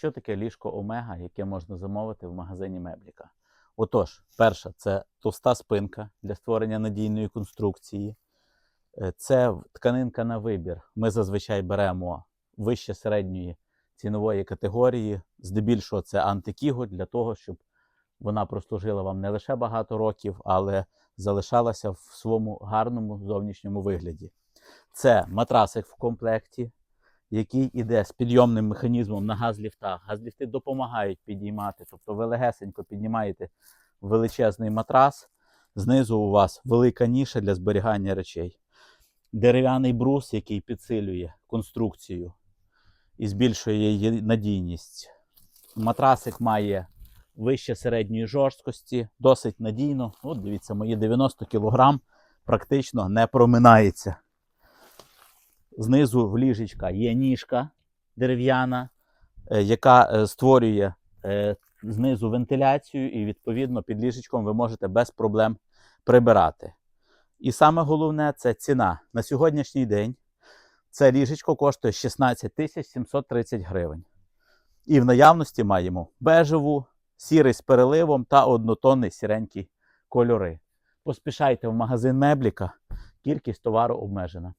Що таке ліжко Омега, яке можна замовити в магазині Мебліка? Отож, перша це товста спинка для створення надійної конструкції. Е, Це тканинка на вибір. Ми зазвичай беремо вище середньої цінової категорії. Здебільшого це антикіго для того, щоб вона прослужила вам не лише багато років, але залишалася в своєму гарному зовнішньому вигляді. Це матрасик в комплекті, який іде з підйомним механізмом на газліфтах. Газліфти допомагають підіймати, тобто ви легесенько піднімаєте величезний матрас. Знизу у вас велика ніша для зберігання речей. Дерев'яний брус, який підсилює конструкцію і збільшує її надійність. Матрасик має вище середньої жорсткості, досить надійно. От дивіться, мої 90 кг практично не проминається. Знизу в ліжечка є ніжка дерев'яна, е, яка е, створює е, знизу вентиляцію, і відповідно під ліжечком ви можете без проблем прибирати. І саме головне це ціна. На сьогоднішній день це ліжечко коштує 16 тисяч 730 гривень. І в наявності маємо бежеву, сірий з переливом та однотонний сіренький кольори. Поспішайте в магазин Мебліка, кількість товару обмежена.